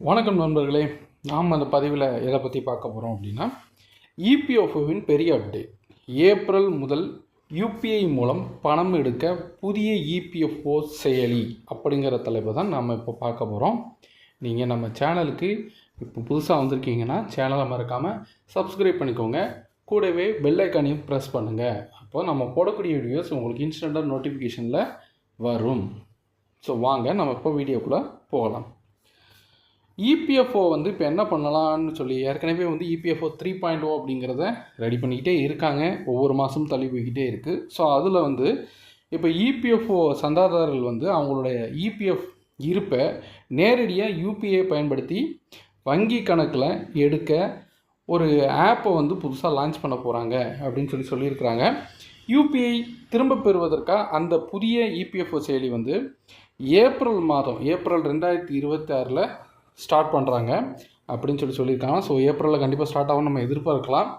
வணக்கம் நண்பர்களே நாம் அந்த பதிவில் எதை பற்றி பார்க்க போகிறோம் அப்படின்னா இபிஎஃப்ஓவின் பெரிய அப்டேட் ஏப்ரல் முதல் யூபிஐ மூலம் பணம் எடுக்க புதிய இபிஎஃப்ஓ செயலி அப்படிங்கிற தலைப்பை தான் நாம் இப்போ பார்க்க போகிறோம் நீங்கள் நம்ம சேனலுக்கு இப்போ புதுசாக வந்திருக்கீங்கன்னா சேனலை மறக்காமல் சப்ஸ்கிரைப் பண்ணிக்கோங்க. கூடவே பெல் ஐக்கானையும் ப்ரெஸ் பண்ணுங்கள் அப்போ நம்ம போடக்கூடிய வீடியோஸ் உங்களுக்கு இன்ஸ்டண்ட்டாக நோட்டிஃபிகேஷனில் வரும். ஸோ வாங்க நம்ம இப்போ வீடியோக்குள்ளே போகலாம். இபிஎஃப்ஓ வந்து இப்போ என்ன பண்ணலாம்னு சொல்லி ஏற்கனவே வந்து இபிஎஃப்ஓ த்ரீ பாயிண்ட் ஓ அப்படிங்கிறத ரெடி பண்ணிக்கிட்டே இருக்காங்க. ஒவ்வொரு மாதமும் தள்ளி போய்கிட்டே இருக்குது ஸோ அதில் வந்து இப்போ இபிஎஃப்ஓ சந்தாதாரர்கள் வந்து அவங்களுடைய இபிஎஃப் இருப்பை நேரடியாக யூபிஐ பயன்படுத்தி வங்கி கணக்கில் எடுக்க ஒரு ஆப்பை வந்து புதுசாக லான்ச் பண்ண போகிறாங்க அப்படின்னு சொல்லி சொல்லியிருக்கிறாங்க. யூபிஐ திரும்ப பெறுவதற்காக அந்த புதிய இபிஎஃப்ஓ செயலி வந்து ஏப்ரல் மாதம் ஏப்ரல் ரெண்டாயிரத்தி இருபத்தி ஆறில் ஸ்டார்ட் பண்ணுறாங்க அப்படின்னு சொல்லி சொல்லியிருக்காங்க. ஸோ ஏப்ரலில் கண்டிப்பாக ஸ்டார்ட் ஆகும் நம்ம எதிர்பார்க்கலாம்.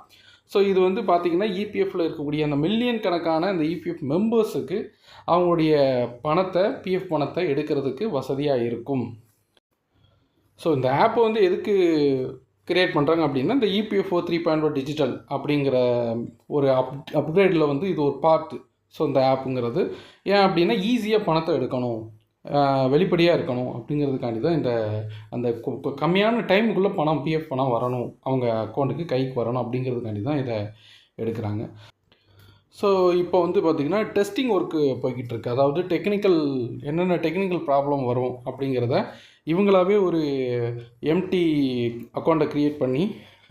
ஸோ இது வந்து பார்த்திங்கன்னா இபிஎஃப்பில் இருக்கக்கூடிய அந்த மில்லியன் கணக்கான இந்த இபிஎஃப் மெம்பர்ஸுக்கு அவங்களுடைய பணத்தை பிஎஃப் பணத்தை எடுக்கிறதுக்கு வசதியாக இருக்கும். ஸோ இந்த ஆப்பை வந்து எதுக்கு கிரியேட் பண்ணுறாங்க அப்படின்னா இந்த EPFO three point O digital அப்படிங்கிற ஒரு அப் அப்கிரேடில் வந்து இது ஒரு பார்ட்டு ஸோ இந்த ஆப்புங்கிறது ஏன் அப்படின்னா ஈஸியாக பணத்தை எடுக்கணும். வெளிப்படையாக இருக்கணும் அப்படிங்கிறதுக்காண்டி தான் இந்த அந்த கம்மியான டைமுக்குள்ளே பணம் பிஎஃப் பணம் வரணும். அவங்க அக்கௌண்ட்டுக்கு கைக்கு வரணும் அப்படிங்கிறதுக்காண்டி தான் இதை எடுக்கிறாங்க. ஸோ இப்போ வந்து பார்த்திங்கன்னா டெஸ்டிங் ஒர்க்கு போய்கிட்டு இருக்கு அதாவது டெக்னிக்கல் என்னென்ன டெக்னிக்கல் ப்ராப்ளம் வரும் அப்படிங்கிறத இவங்களாவே ஒரு எம்டி அக்கௌண்ட்டை க்ரியேட் பண்ணி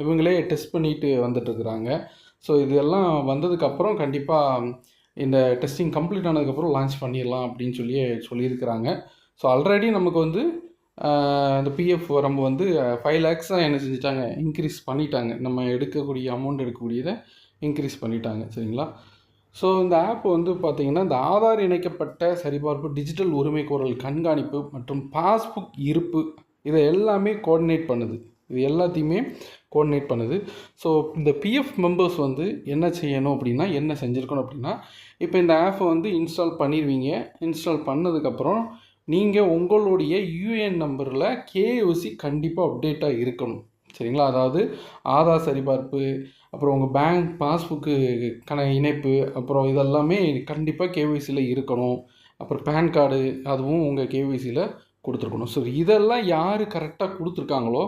இவங்களே டெஸ்ட் பண்ணிட்டு வந்துட்டுருக்குறாங்க. ஸோ இதெல்லாம் வந்ததுக்கப்புறம் கண்டிப்பாக இந்த டெஸ்டிங் கம்ப்ளீட் ஆனதுக்கப்புறம் லான்ச் பண்ணிடலாம் அப்படின்னு சொல்லி சொல்லியிருக்கிறாங்க. ஸோ ஆல்ரெடி நமக்கு வந்து இந்த பிஎஃப் வரம்பு வந்து ஃபைவ் லேக்ஸாக என்ன செஞ்சுட்டாங்க. இன்க்ரீஸ் பண்ணிட்டாங்க. நம்ம எடுக்கக்கூடிய அமௌண்ட் எடுக்கக்கூடியதை இன்க்ரீஸ் பண்ணிட்டாங்க. சரிங்களா? ஸோ இந்த ஆப் வந்து பார்த்திங்கன்னா இந்த ஆதார் இணைக்கப்பட்ட சரிபார்ப்பு டிஜிட்டல் உரிமைகோரல் கண்காணிப்பு மற்றும் பாஸ்புக் இருப்பு இதை எல்லாமே கோஆர்டினேட் பண்ணுது. இது எல்லாத்தையுமே கோஆர்டினேட் பண்ணுது. ஸோ இந்த பிஎஃப் மெம்பர்ஸ் வந்து என்ன செய்யணும் அப்படின்னா என்ன செஞ்சுருக்கணும் அப்படின்னா இப்போ இந்த ஆப்பை வந்து இன்ஸ்டால் பண்ணிடுவீங்க இன்ஸ்டால் பண்ணதுக்கப்புறம் நீங்கள் உங்களுடைய யூஏஎன் நம்பரில் கேஓசி கண்டிப்பாக அப்டேட்டாக இருக்கணும். சரிங்களா? அதாவது ஆதார் சரிபார்ப்பு அப்புறம் உங்கள் பேங்க் பாஸ்புக்கு கண இணைப்பு அப்புறம் இதெல்லாமே கண்டிப்பாக கேஒய்சியில் இருக்கணும். அப்புறம் பேன் கார்டு அதுவும் உங்கள் கேஒய்சியில் கொடுத்துருக்கணும். ஸோ இதெல்லாம் யார் கரெக்டாக கொடுத்துருக்காங்களோ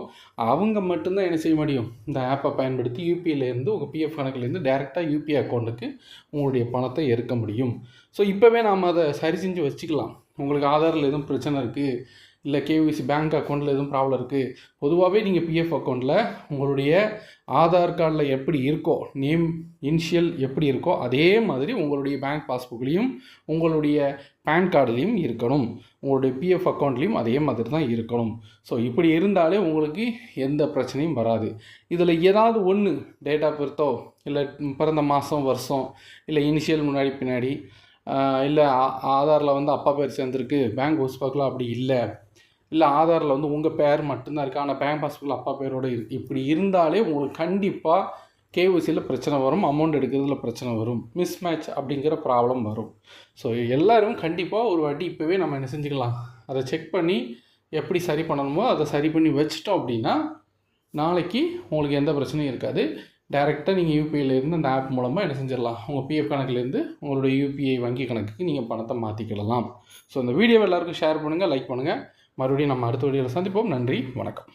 அவங்க மட்டும்தான் என்ன செய்ய முடியும்? இந்த ஆப்பை பயன்படுத்தி யூபிஐலேருந்து உங்கள் பிஎஃப் கணக்குலேருந்து டேரெக்டாக யூபிஐ அக்கௌண்ட்டுக்கு உங்களுடைய பணத்தை எடுக்க முடியும். ஸோ இப்போவே நாம் அதை சரி செஞ்சு வச்சுக்கலாம். உங்களுக்கு ஆதாரில் எதுவும் பிரச்சனை இருக்குது இல்லை கேவிசி பேங்க் அக்கௌண்ட்டில் எதுவும் ப்ராப்ளம் இருக்குது பொதுவாகவே நீங்கள் பிஎஃப் அக்கௌண்ட்டில் உங்களுடைய ஆதார் கார்டில் எப்படி இருக்கோ நேம் இனிஷியல் எப்படி இருக்கோ அதே மாதிரி உங்களுடைய பேங்க் பாஸ்புக்லேயும் உங்களுடைய பேன் கார்டுலேயும் இருக்கணும். உங்களுடைய பிஎஃப் அக்கௌண்ட்லேயும் அதே மாதிரி தான் இருக்கணும். ஸோ இப்படி இருந்தாலே உங்களுக்கு எந்த பிரச்சனையும் வராது. இதில் ஏதாவது ஒன்று டேட் ஆஃப் பர்த்தோ இல்லை பிறந்த மாதம் வருஷம் இல்லை இனிஷியல் முன்னாடி பின்னாடி இல்லை ஆதாரில் வந்து அப்பா பேர் சேர்ந்துருக்கு பேங்க் பாஸ்புக்கில் அப்படி இல்லை. இல்லை ஆதாரில் வந்து உங்கள் பேர் மட்டும்தான் இருக்குது ஆனால் பேங்க் பாஸ்புக்கில் அப்பா பேரோடு இருக்குது இப்படி இருந்தாலே உங்களுக்கு கண்டிப்பாக கேஓசியில் பிரச்சனை வரும். அமௌண்ட் எடுக்கிறதுல பிரச்சனை வரும். மிஸ் மேட்ச் அப்படிங்கிற ப்ராப்ளம் வரும். ஸோ எல்லோரும் கண்டிப்பாக ஒரு வாட்டி இப்போவே நம்ம என்ன செஞ்சுக்கலாம்? அதை செக் பண்ணி எப்படி சரி பண்ணணுமோ அதை சரி பண்ணி வச்சிட்டோம் அப்படின்னா நாளைக்கு உங்களுக்கு எந்த பிரச்சனையும் இருக்காது. டேரெக்டாக நீங்கள் யூபிஐலேருந்து அந்த ஆப் மூலமாக என்ன செஞ்சிடலாம்? உங்கள் பிஎஃப் கணக்குலேருந்து உங்களுடைய யூபிஐ வங்கி கணக்குக்கு நீங்கள் பணத்தை மாற்றிக்கிடலாம் ஸோ இந்த வீடியோவை எல்லாருக்கும் ஷேர் பண்ணுங்கள் லைக் பண்ணுங்கள் மறுபடியும் நம்ம அடுத்த வீடியோவில் சந்திப்போம். நன்றி. வணக்கம்.